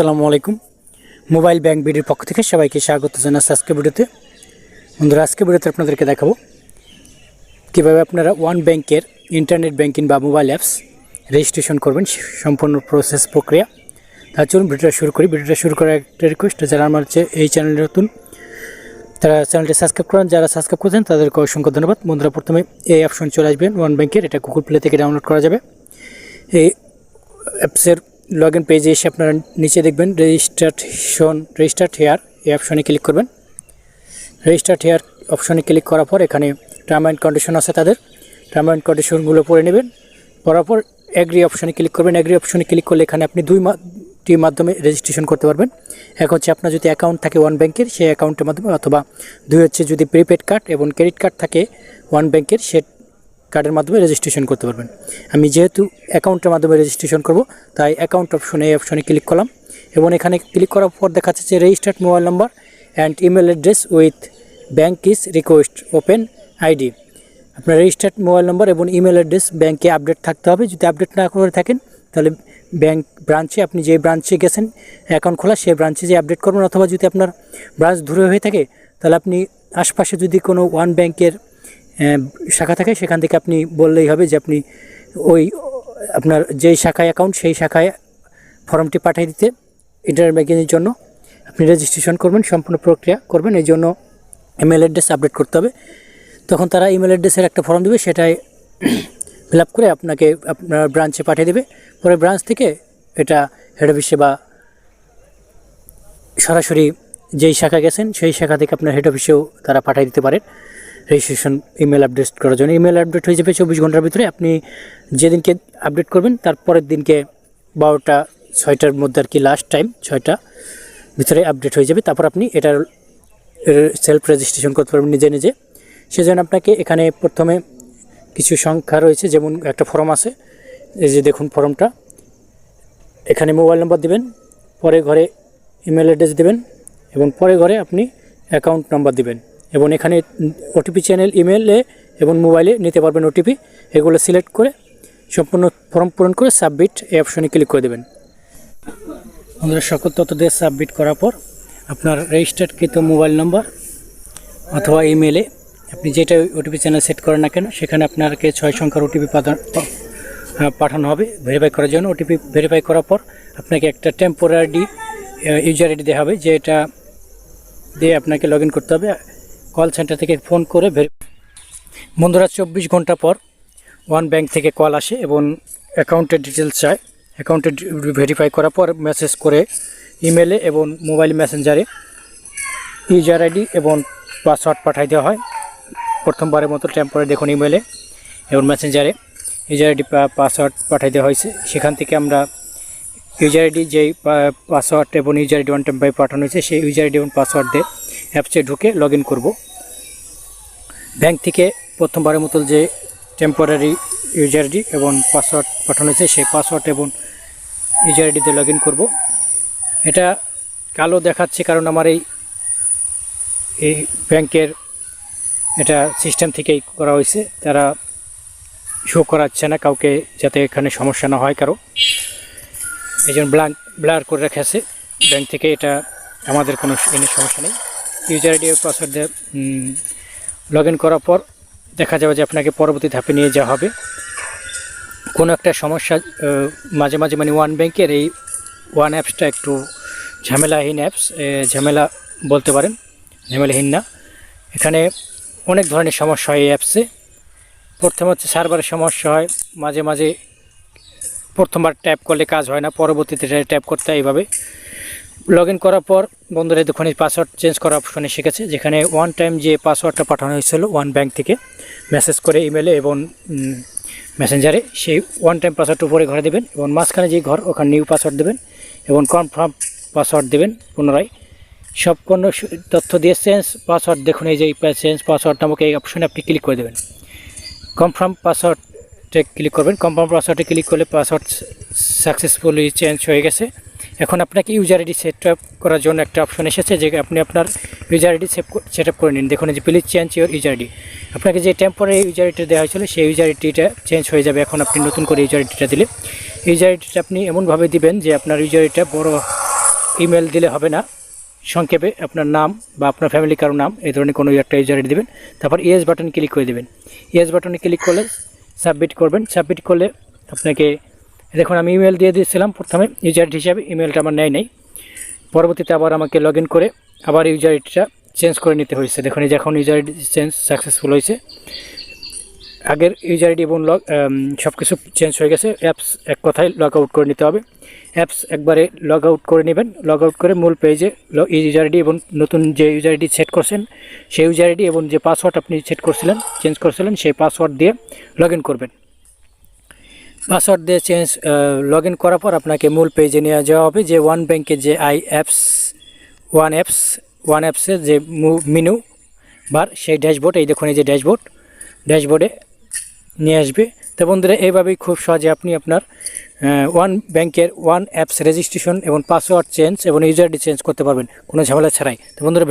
আসসালামু আলাইকুম। Mobile bank বিডির পক্ষ থেকে সবাইকে স্বাগত জানাচ্ছি আজকে ভিডিওতে। বন্ধুরা আজকে ভিডিওতে আপনাদেরকে দেখাবো কীভাবে আপনারা ওয়ান ব্যাংকের ইন্টারনেট ব্যাংকিং বা মোবাইল অ্যাপস রেজিস্ট্রেশন করবেন সম্পূর্ণ প্রসেস প্রক্রিয়া। তার চলুন ভিডিওটা শুরু করি। ভিডিওটা শুরু করার একটা রিকোয়েস্ট যারা আমার হচ্ছে এই চ্যানেলে নতুন, তারা চ্যানেলটি সাবস্ক্রাইব করেন। যারা সাবস্ক্রাইব করেছেন, তাদেরকে অসংখ্য ধন্যবাদ। বন্ধুরা, প্রথমে এই অপশন চলে আসবেন, ওয়ান ব্যাংকের। এটা গুগল প্লে থেকে ডাউনলোড করা যাবে। এই অ্যাপসের লগ ইন পেজে এসে আপনারা নিচে দেখবেন রেজিস্ট্রেশন রেজিস্টার্ড হেয়ার, এই অপশনে ক্লিক করবেন। রেজিস্টার্ড হেয়ার অপশনে ক্লিক করার পর এখানে টার্ম অ্যান্ড কন্ডিশন আছে তাদের। টার্ম অ্যান্ড কন্ডিশনগুলো পড়ে নেবেন। পড়ার পর অ্যাগ্রি অপশনে ক্লিক করবেন। অ্যাগ্রি অপশনে ক্লিক করলে এখানে আপনি দুই টির মাধ্যমে রেজিস্ট্রেশন করতে পারবেন। এক হচ্ছে আপনার যদি অ্যাকাউন্ট থাকে ওয়ান ব্যাংকের, সেই অ্যাকাউন্টের মাধ্যমে অথবা দুই হচ্ছে যদি প্রিপেড কার্ড এবং ক্রেডিট কার্ড থাকে ওয়ান ব্যাংকের, সে কার্ডের মাধ্যমে রেজিস্ট্রেশন করতে পারবেন। আমি যেহেতু অ্যাকাউন্টের মাধ্যমে রেজিস্ট্রেশন করব, তাই অ্যাকাউন্ট অপশনে এই অপশনে ক্লিক করলাম এবং এখানে ক্লিক করার পর দেখাচ্ছে যে registered mobile number and email address with bank is request open ID আপনার রেজিস্টার্ড মোবাইল নম্বর এবং ইমেল অ্যাড্রেস ব্যাঙ্কে আপডেট থাকতে হবে। যদি আপডেট না করে থাকেন, তাহলে ব্যাঙ্ক ব্রাঞ্চে আপনি যে ব্রাঞ্চে গেছেন অ্যাকাউন্ট খোলা, সেই ব্রাঞ্চে যে আপডেট করবেন। অথবা যদি আপনার ব্রাঞ্চ দূরে হয়ে থাকে, তাহলে আপনি আশপাশে যদি কোনো ওয়ান ব্যাংকের শাখা থাকে, সেখান থেকে আপনি বললেই হবে যে আপনি ওই, আপনার যেই শাখায় অ্যাকাউন্ট সেই শাখায় ফর্মটি পাঠিয়ে দিতে ইন্টারনেট ব্যাঙ্কিংয়ের জন্য। আপনি রেজিস্ট্রেশন করবেন, সম্পূর্ণ প্রক্রিয়া করবেন, এই জন্য ইমেল অ্যাড্রেস আপডেট করতে হবে। তখন তারা ইমেল অ্যাড্রেসের একটা ফর্ম দেবে সেটাই ফিল করে আপনাকে আপনার ব্রাঞ্চে পাঠিয়ে দেবে। পরে ব্রাঞ্চ থেকে এটা হেড অফিসে বা সরাসরি যেই শাখা গেছেন, সেই শাখা থেকে আপনার হেড অফিসেও তারা পাঠিয়ে দিতে পারেন। রেজিস্ট্রেশন ইমেল আপডেট করার জন্য। ইমেল আপডেট হয়ে যাবে চব্বিশ ঘণ্টার ভিতরে। আপনি যেদিনকে আপডেট করবেন, তার পরের দিনকে বারোটা, ছয়টার মধ্যে আর কি লাস্ট টাইম ছয়টা ভিতরে আপডেট হয়ে যাবে। তারপর আপনি এটার সেলফ রেজিস্ট্রেশন করতে পারবেন নিজে নিজে। সেজন্য আপনাকে এখানে প্রথমে কিছু সংখ্যা রয়েছে, যেমন একটা ফর্ম আছে। এই যে দেখুন ফর্মটা এখানে মোবাইল নম্বর দিবেন, পরে ঘরে ইমেল অ্যাড্রেস দেবেন, এবং পরে ঘরে আপনি অ্যাকাউন্ট নাম্বার দিবেন। এবং এখানে ওটিপি চ্যানেল ইমেলে এবং মোবাইলে নিতে পারবেন ওটিপি এগুলো সিলেক্ট করে সম্পূর্ণ ফর্ম পূরণ করে সাবমিট এই অপশনে ক্লিক করে দেবেন। আমাদের সকল তথ্য দিয়ে সাবমিট করার পর আপনার রেজিস্টার্ডকৃত মোবাইল নম্বর অথবা ইমেলে আপনি যেটা ওটিপি চ্যানেল সেট করেন না কেন, সেখানে আপনাকে ছয় সংখ্যার ওটিপি পাঠানো হবে। ভেরিফাই করার জন্য ওটিপি ভেরিফাই করার পর আপনাকে একটা টেম্পোরারি ইউজার আইডি দেওয়া হবে যে এটা দিয়ে আপনাকে লগ করতে হবে। কল সেন্টার থেকে ফোন করে বন্ধুরা, চব্বিশ ঘণ্টা পর ওয়ান ব্যাংক থেকে কল আসে এবং অ্যাকাউন্টের ডিটেলস চায়। অ্যাকাউন্টে ভেরিফাই করার পর মেসেজ করে ইমেলে এবং মোবাইল মেসেঞ্জারে ইউজার আইডি এবং পাসওয়ার্ড পাঠাই দেওয়া হয়। প্রথমবারের মতো টেম্পোরারি দেখুন ইমেলে এবং মেসেঞ্জারে ইউজার আইডি পাসওয়ার্ড পাঠাই দেওয়া হয়েছে। সেখান থেকে আমরা ইউজার আইডি যেই পাসওয়ার্ড এবং ইউজার আইডি ওয়ান টাইম পাঠানো হয়েছে, সেই ইউজার আইডি এবং পাসওয়ার্ড দিয়ে অ্যাপসে ঢুকে লগ ইন করব। ব্যাংক থেকে প্রথমবারের মতো যে টেম্পোরারি ইউজার আইডি এবং পাসওয়ার্ড পাঠানো হয়েছে, সেই পাসওয়ার্ড এবং ইউজার আইডি দিয়ে লগ ইন করব। এটা কালো দেখাচ্ছে কারণ আমার এই এই ব্যাংকের এটা সিস্টেম থেকেই করা হয়েছে। তারা শো করাচ্ছে না কাউকে যাতে এখানে সমস্যা না হয় কারও। এই জন্য ব্লাঙ্ক ব্লার করে রেখেছে ব্যাংক থেকে এটা আমাদের কোনো সমস্যা নেই। User ID password log in করার পর দেখা যাবে যে আপনাকে পরবর্তী ধাপে নিয়ে যাওয়া হবে। কোনো একটা সমস্যা মাঝে মাঝে মানে ওয়ান ব্যাংকের এই ওয়ান অ্যাপসটা একটু ঝামেলাহীন অ্যাপস ঝামেলা বলতে পারেন, ঝামেলাহীন না। এখানে অনেক ধরনের সমস্যা হয় এই অ্যাপসে প্রথম হচ্ছে সার্ভারের সমস্যা হয়, মাঝে মাঝে প্রথমবার ট্যাপ করলে কাজ হয় না, পরবর্তীতে ট্যাপ করতে এইভাবে। লগ ইন করার পর বন্ধুরা দেখুন এই পাসওয়ার্ড চেঞ্জ করার অপশনে শিখেছে, যেখানে ওয়ান টাইম যে পাসওয়ার্ডটা পাঠানো হয়েছিল ওয়ান ব্যাংক থেকে মেসেজ করে ইমেলে এবং মেসেঞ্জারে সেই ওয়ান টাইম পাসওয়ার্ডটা উপরে ঘরে দেবেন এবং মাঝখানে যে ঘর, ওখানে নিউ পাসওয়ার্ড দেবেন এবং কনফার্ম পাসওয়ার্ড দেবেন পুনরায়। সব কোনো তথ্য দিয়ে চেঞ্জ পাসওয়ার্ড দেখুন, এই যে চেঞ্জ পাসওয়ার্ড নামক এই অপশনে আপনি ক্লিক করে দেবেন। কনফার্ম পাসওয়ার্ডে ক্লিক করবেন। কনফার্ম পাসওয়ার্ডে ক্লিক করলে পাসওয়ার্ড সাকসেসফুলি চেঞ্জ হয়ে গেছে। এখন আপনাকে ইউজার আইডি সেট আপ করার জন্য একটা অপশন এসেছে যে আপনি আপনার ইউজার আইডি সেট আপ করে নিন। দেখুন যে please change your user ID আপনাকে যে টেম্পোরারি ইউজার আইডিটা দেওয়া হয়েছিল, সেই ইউজার আইডিটা চেঞ্জ হয়ে যাবে। এখন আপনি নতুন করে ইউজার আইডিটা দিলে ইউজার আইডিটা আপনি এমনভাবে দিবেন যে আপনার ইউজার আইডিটা বড় ইমেল দিলে হবে না। সংক্ষেপে আপনার নাম বা আপনার ফ্যামিলি কারও নাম, এই ধরনের কোনো একটা ইউজার আইডি দেবেন। তারপর ইয়েস বাটন ক্লিক করে দেবেন। ইয়েস বাটনে ক্লিক করলে সাবমিট করবেন। সাবমিট করলে আপনাকে দেখুন, আমি ইমেল দিয়ে দিয়েছিলাম প্রথমে ইউজার হিসাবে ইমেলটা আমার নেয় নাই। পরবর্তীতে আবার আমাকে লগ করে আবার ইউজার আইডিটা চেঞ্জ করে নিতে হয়েছে। দেখুন, এই এখন ইউজার আইডি চেঞ্জ সাকসেসফুল হয়েছে। আগের ইউজার আইডি এবং লগ সব কিছু চেঞ্জ হয়ে গেছে। অ্যাপস এক কথায় লগ আউট করে নিতে হবে। অ্যাপস একবারে লগ আউট করে নেবেন। লগ আউট করে মূল পেজে ইউজার আইডি এবং নতুন যে ইউজার আইডি সেট করছেন, সেই ইউজার আইডি এবং যে পাসওয়ার্ড আপনি সেট করছিলেন চেঞ্জ করছিলেন, সেই পাসওয়ার্ড দিয়ে লগ করবেন। পাসওয়ার্ড দিয়ে চেঞ্জ লগ ইন করার পর আপনাকে মূল পেজে নিয়ে যাওয়া হবে, যে ওয়ান ব্যাংকের যে I apps one apps one অ্যাপসের যে মেনু বার সেই ড্যাশবোর্ড এই দেখুন এই যে ড্যাশবোর্ড ড্যাশবোর্ডে নিয়ে আসবে। তো বন্ধুরা, এইভাবেই খুব সহজে আপনি আপনার ওয়ান ব্যাংকের ওয়ান অ্যাপস রেজিস্ট্রেশন এবং পাসওয়ার্ড চেঞ্জ এবং ইউজার চেঞ্জ করতে পারবেন, কোনো ঝামেলা ছাড়াই। তো বন্ধুরা